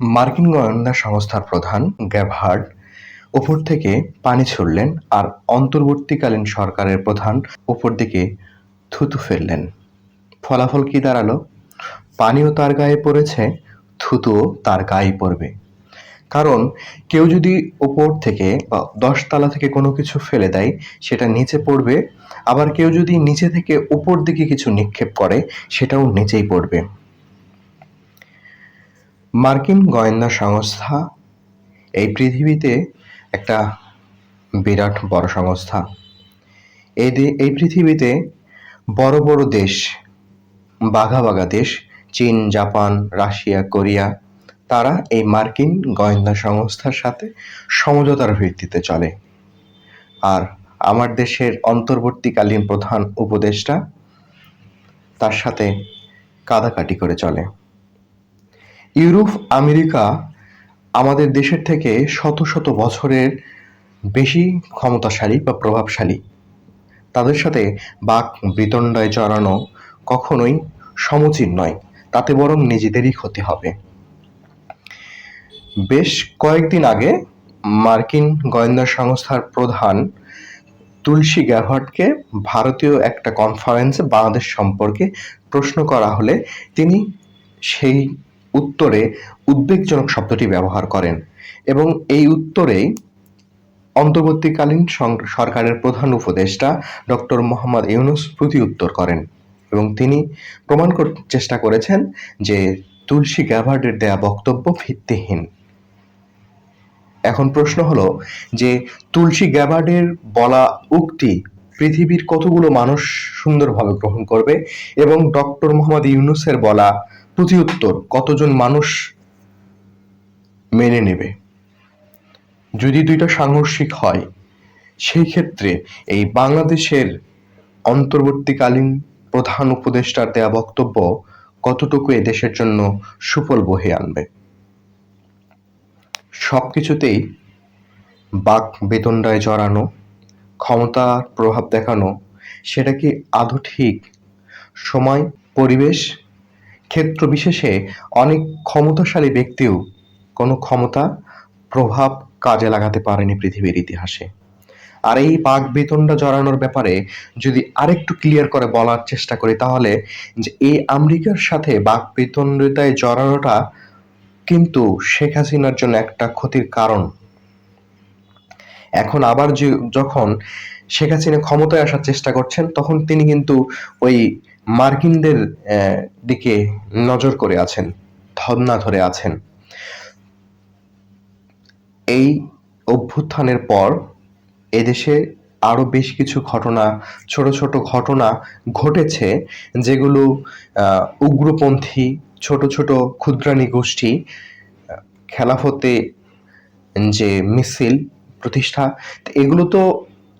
মার্কিন গোয়েন্দা সংস্থার প্রধান গ্যাবহার্ড ওপর থেকে পানি ছুড়লেন আর অন্তর্বর্তীকালীন সরকারের প্রধান ওপর দিকে থুতু ফেললেন। ফলাফল কি দাঁড়াল? পানিও তার গায়ে পড়েছে, থুতুও তার গায়ে পড়বে। কারণ কেউ যদি ওপর থেকে বা দশতলা থেকে কোনো কিছু ফেলে দেয়, সেটা নিচে পড়বে। আবার কেউ যদি নিচে থেকে উপর দিকে কিছু নিক্ষেপ করে, সেটাও নিচেই পড়বে। মার্কিন গোয়েন্দা সংস্থা এই পৃথিবীতে একটা বিরাট বড় সংস্থা। এই এই পৃথিবীতে বড় বড় দেশ, বাঘা বাঘা দেশ, চীন, জাপান, রাশিয়া, কোরিয়া, তারা এই মার্কিন গোয়েন্দা সংস্থার সাথে সমঝোতার ভিত্তিতে চলে। আর আমার দেশের অন্তর্বর্তীকালীন প্রধান উপদেষ্টা তার সাথে কাদাকাটি করে চলে। ইউরোপ, আমেরিকা আমাদের দেশের থেকে শত শত বছরের বেশি ক্ষমতাশালী বা প্রভাবশালী। তাদের সাথে বাক বিতণ্ডায় জড়ানো কখনোই সমুচিত নয়, তাতে বরং নিজেদেরই ক্ষতি হবে। বেশ কয়েকদিন আগে মার্কিন গোয়েন্দা সংস্থার প্রধান তুলসী গ্যাভার্টকে ভারতীয় একটা কনফারেন্সে বাংলাদেশ সম্পর্কে প্রশ্ন করা হলে তিনি সেই উত্তরে উদ্বেগজনক শব্দটি ব্যবহার করেন এবং এই উত্তরেই অন্তর্বর্তীকালীন সরকারের প্রধান উপদেষ্টা ডক্টর মোহাম্মদ ইউনুস প্রতি উত্তর করেন এবং তিনি প্রমাণ চেষ্টা করেছেন যে তুলসী গ্যাভার্ডের দেয়া বক্তব্য ভিত্তিহীন। এখন প্রশ্ন হলো যে তুলসী গ্যাবার্ডের বলা উক্তি পৃথিবীর কতগুলো মানুষ সুন্দরভাবে গ্রহণ করবে এবং ডক্টর মোহাম্মদ ইউনুসের বলা প্রতিউত্তর, কতজন মানুষ মেনে নেবে? যদি দুইটা সাংঘর্ষিক হয়, সেই ক্ষেত্রে এই বাংলাদেশের অন্তর্বর্তীকালীন প্রধান উপদেষ্টার দেয়া বক্তব্য কতটুকু দেশের জন্য সুফল বহে আনবে? সব কিছুতেই বাক বেতনডায় জড়ানো, ক্ষমতার প্রভাব দেখানো, সেটা কি আদৌ ঠিক? সময়, পরিবেশ ক্ষেত্র বিশেষে অনেক ক্ষমতাশালী ব্যক্তিও কোনো ক্ষমতা প্রভাব কাজে লাগাতে পারেনি পৃথিবীর ইতিহাসে। আর এই বাক বেতনটা জড়ানোর ব্যাপারে যদি আরেকটু ক্লিয়ার করে বলার চেষ্টা করি, তাহলে যে এই আমেরিকার সাথে বাক বেতনটায় জড়ানোটা কিন্তু শেখ হাসিনার জন্য একটা ক্ষতির কারণ। এখন আবার যে যখন শেখ হাসিনা ক্ষমতায় আসার চেষ্টা করছেন, তখন তিনি কিন্তু ওই মার্কিনদের দিকে নজর করে আছেন ধর্না ধরে আছেন। এই অভ্যুত্থানের পর এদেশে আরও বেশ কিছু ঘটনা, ছোট ছোট ঘটনা ঘটেছে, যেগুলো উগ্রপন্থী, ছোট ছোট ক্ষুদ্রানী গোষ্ঠী, খেলাফতে যে মিছিল প্রতিষ্ঠা, এগুলো তো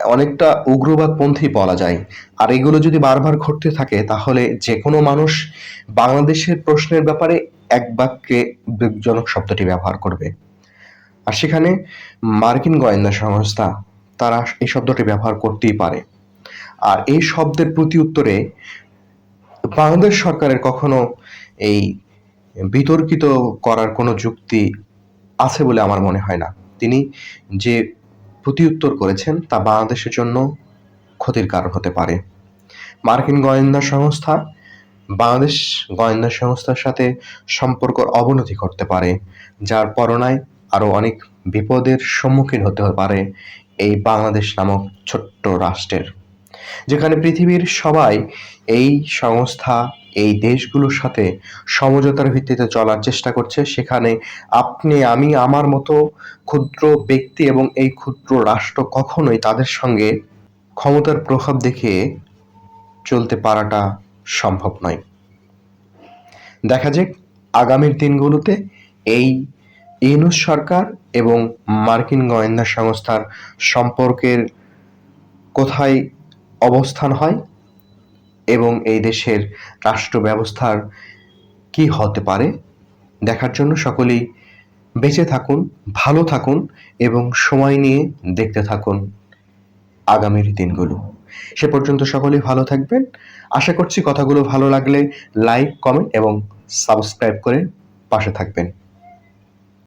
অনেকটা উগ্রবাদপন্থী বলা যায়। আর এগুলো যদি বারবার ঘটতে থাকে, তাহলে যে কোনো মানুষ বাংলাদেশের প্রশ্নের ব্যাপারে এক বাক্যে উদ্বেগজনক শব্দটি ব্যবহার করবে। আর সেখানে মার্কিন গোয়েন্দা সংস্থা, তারা এই শব্দটি ব্যবহার করতেই পারে। আর এই শব্দের প্রতি উত্তরে বাংলাদেশ সরকারের কখনো এই বিতর্কিত করার কোনো যুক্তি আছে বলে আমার মনে হয় না। তিনি যে প্রতিউত্তর করেছেন তা বাংলাদেশের জন্য ক্ষতির কারণ হতে পারে। মার্কিন গোয়েন্দা সংস্থা, বাংলাদেশ গোয়েন্দা সংস্থার সাথে সম্পর্ক অবনতি করতে পারে, যার পরনায় আরও অনেক বিপদের সম্মুখীন হতে পারে এই বাংলাদেশ নামক ছোট্ট রাষ্ট্রের। যেখানে পৃথিবীর সবাই এই সংস্থা এই দেশগুলোর সাথে সমঝোতার ভিত্তিতে চলার চেষ্টা করছে। সেখানে আপনি, আমি, আমার মতো ক্ষুদ্র ব্যক্তি এবং এই ক্ষুদ্র রাষ্ট্র কখনোই তাদের সঙ্গে ক্ষমতার প্রভাব দেখে চলতে পারাটা সম্ভব নয়। দেখা যাক আগামীর দিনগুলোতে এই ইউনুস সরকার এবং মার্কিন গোয়েন্দা সংস্থার সম্পর্কের কোথায় অবস্থান হয়। এবং এই দেশের রাষ্ট্র ব্যবস্থার কি হতে পারে দেখার জন্য সকলেই বেঁচে থাকুন, ভালো থাকুন এবং সময় নিয়ে দেখতে থাকুন আগামীর দিনগুলো। সে পর্যন্ত সকলেই ভালো থাকবেন। আশা করছি কথাগুলো ভালো লাগলে লাইক কমেন্ট এবং সাবস্ক্রাইব করে পাশে থাকবেন।